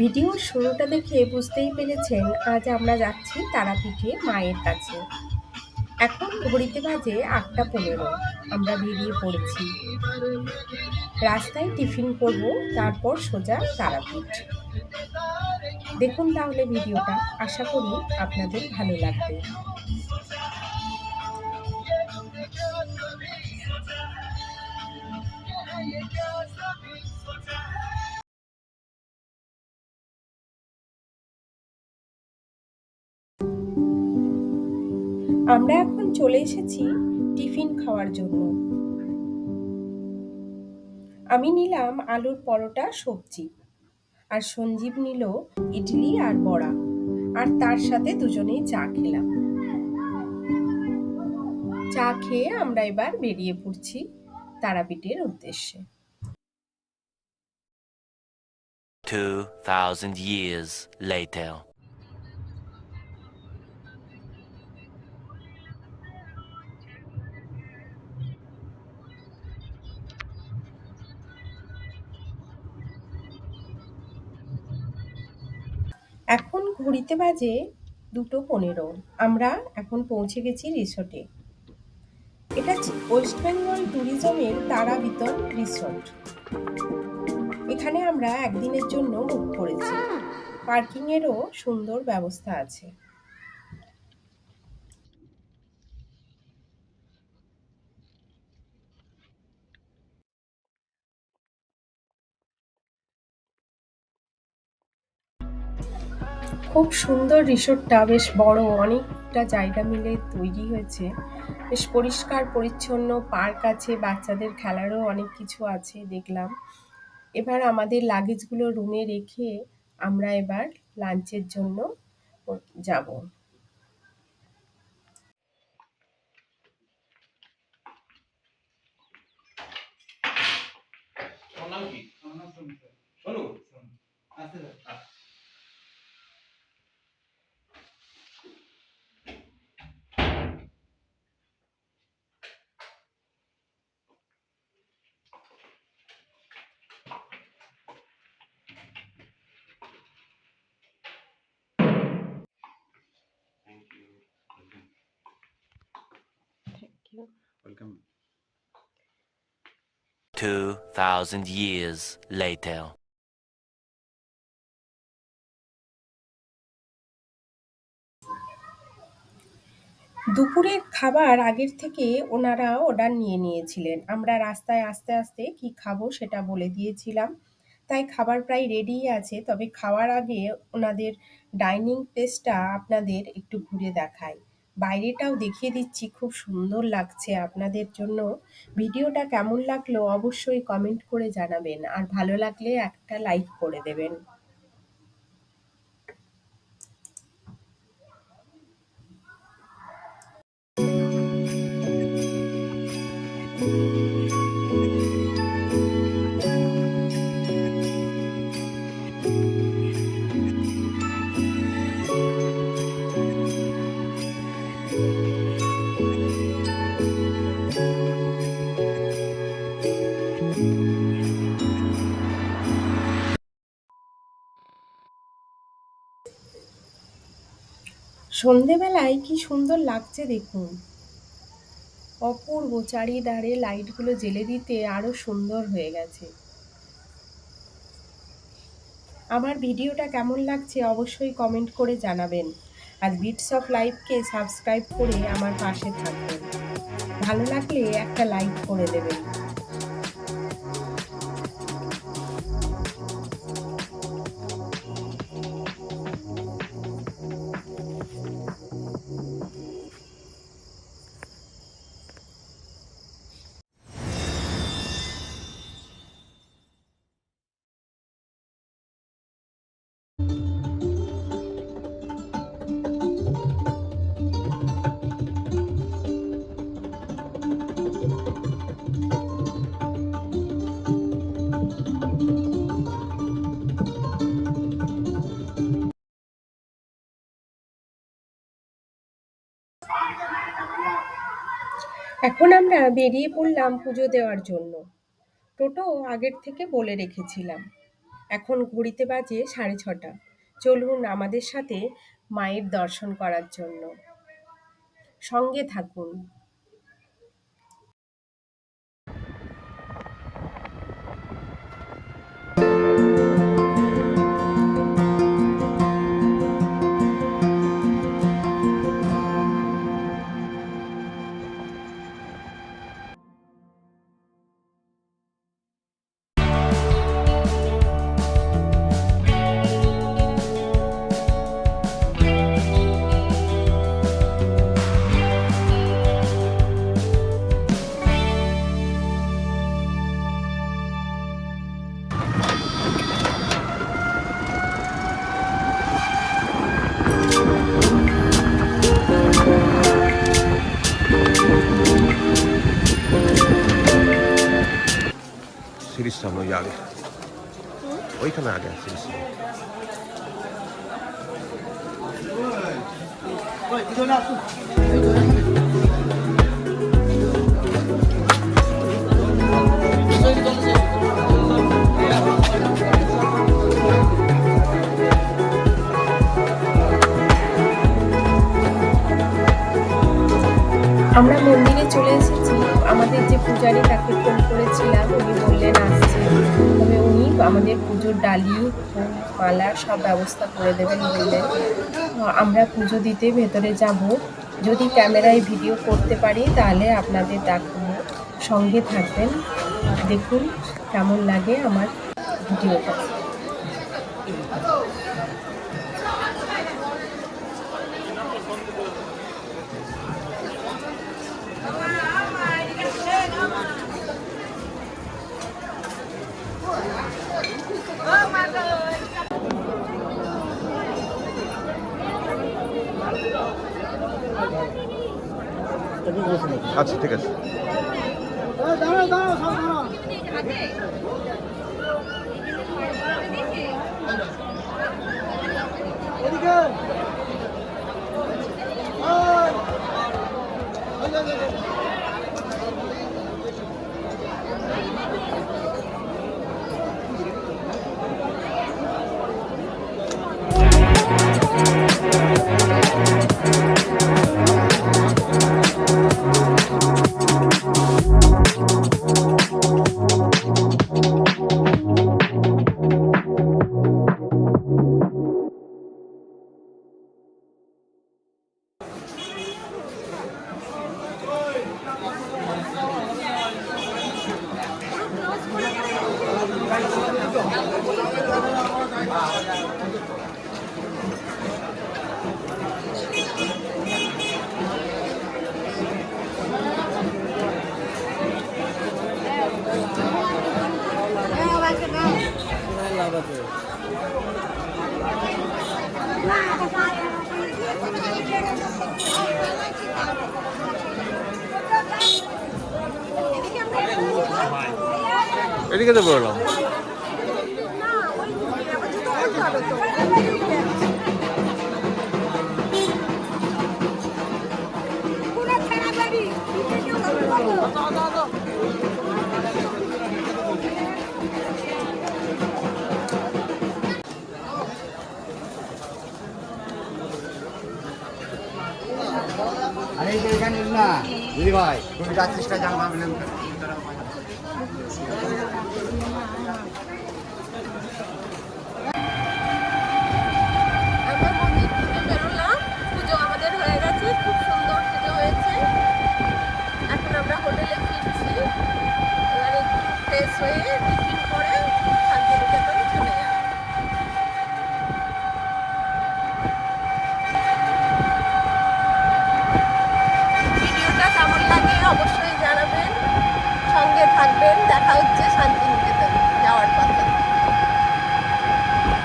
ভিডিওর শুরুটা দেখে বুঝতেই পেরেছেন, আজ আমরা যাচ্ছি তারাপীঠে মায়ের কাছে। এখন ঘড়িতে বাজে আটটা পনেরো, আমরা বেরিয়ে পড়েছি। রাস্তায় টিফিন করব, তারপর সোজা তারাপীঠ। দেখুন তাহলে ভিডিওটা, আশা করি আপনাদের ভালো লাগবে। আমরা এখন চলে এসেছি টিফিন খাওয়ার জন্য। আমি নিলাম আলুর পরোটা, সবজি। আর সঞ্জীব নিল ইডলি আর বড়া। আর তার সাথে দুজনেই চা খেলাম। চা খেয়ে আমরা এবার বেরিয়ে পড়ছি তারাপীঠের উদ্দেশ্যে। 2000 years later. এখন ঘড়িতে বাজে দুটো পনেরো। আমরা এখন পৌঁছে গেছি রিসোর্টে। এটা ওয়েস্ট বেঙ্গল ট্যুরিজমের তারা বিতর রিসোর্ট। এখানে আমরা একদিনের জন্য বুক করেছি। পার্কিংয়েরও সুন্দর ব্যবস্থা আছে। খুব সুন্দর রিসোর্টটা, বেশ বড়, অনেকটা জায়গা মিলে তৈরি হয়েছে। বেশ পরিষ্কার, পরিচ্ছন্ন, পার্ক আছে, বাচ্চাদের খেলারও অনেক কিছু আছে দেখলাম। এবার আমাদের লাগেজগুলো রুমে রেখে আমরা এবার লাঞ্চের জন্য যাব। সোনু আচ্ছা ওয়েলকাম 2000 years later. দুপুরের খাবার আগের থেকে ওনারা অর্ডার নিয়ে নিয়েছিলেন। আমরা রাস্তায় আস্তে আস্তে কি খাব সেটা বলে দিয়েছিলাম। তাই খাবার প্রায় রেডিই আছে তবে খাওয়ার আগে ওনাদের ডাইনিং প্লেসটা আপনাদের একটু ঘুরে দেখাই। বাইরেটাও দেখিয়ে দিচ্ছি, খুব সুন্দর লাগছে আপনাদের জন্য। ভিডিওটা কেমন লাগল অবশ্যই কমেন্ট করে জানাবেন। আর ভালো লাগলে একটা লাইক করে দেবেন। সন্ধেবেলায় কি সুন্দর লাগছে দেখুন। অপূর্ব চারিধারে লাইটগুলো জ্বেলে দিতে আরও সুন্দর হয়ে গেছে। আমার ভিডিওটা কেমন লাগছে অবশ্যই কমেন্ট করে জানাবেন। আর বিটস অফ লাইফকে সাবস্ক্রাইব করে আমার পাশে থাকবেন। ভালো লাগলে একটা লাইক করে দেবেন। এখন আমরা বেরিয়ে পড়লাম পুজো দেওয়ার জন্য। টোটো আগের থেকে বলে রেখেছিলাম। এখন ঘড়িতে বাজে সাড়ে ছটা। চলুন আমাদের সাথে মায়ের দর্শন করার জন্য। সঙ্গে থাকুন। ওইখানে আগে আমরা মন্দিরে চলে এসেছি। আমাদের যে পূজারি তাকে ফোন করেছিলাম উনি বললেন আমাদের পুজোর ডালি ফুল, মালা সব ব্যবস্থা করে দেবেন বললেন আমরা পুজো দিতে ভেতরে যাব। যদি ক্যামেরায় ভিডিও করতে পারি তাহলে আপনাদের দেখাবো। সঙ্গে থাকবেন। দেখুন কেমন লাগে আমার ভিডিওটা। আচ্ছা ঠিক আছে। এদিকে তো বললাম ভাই তুমি যাচ্ছিস কাজ জানো ভাবলেন আমরা মন্দির থেকে বেরোলাম পুজো আমাদের হয়ে গেছে খুব সুন্দর পুজো হয়েছে এখন আমরা হোটেলে ফিরছি এবার একটু ফ্রেশ হয়ে টিফিন করে শান্তিনিকেতন চলে যাব ভিডিওটা কেমন লাগে অবশ্যই জানাবেন সঙ্গে থাকবেন দেখা হচ্ছে পথে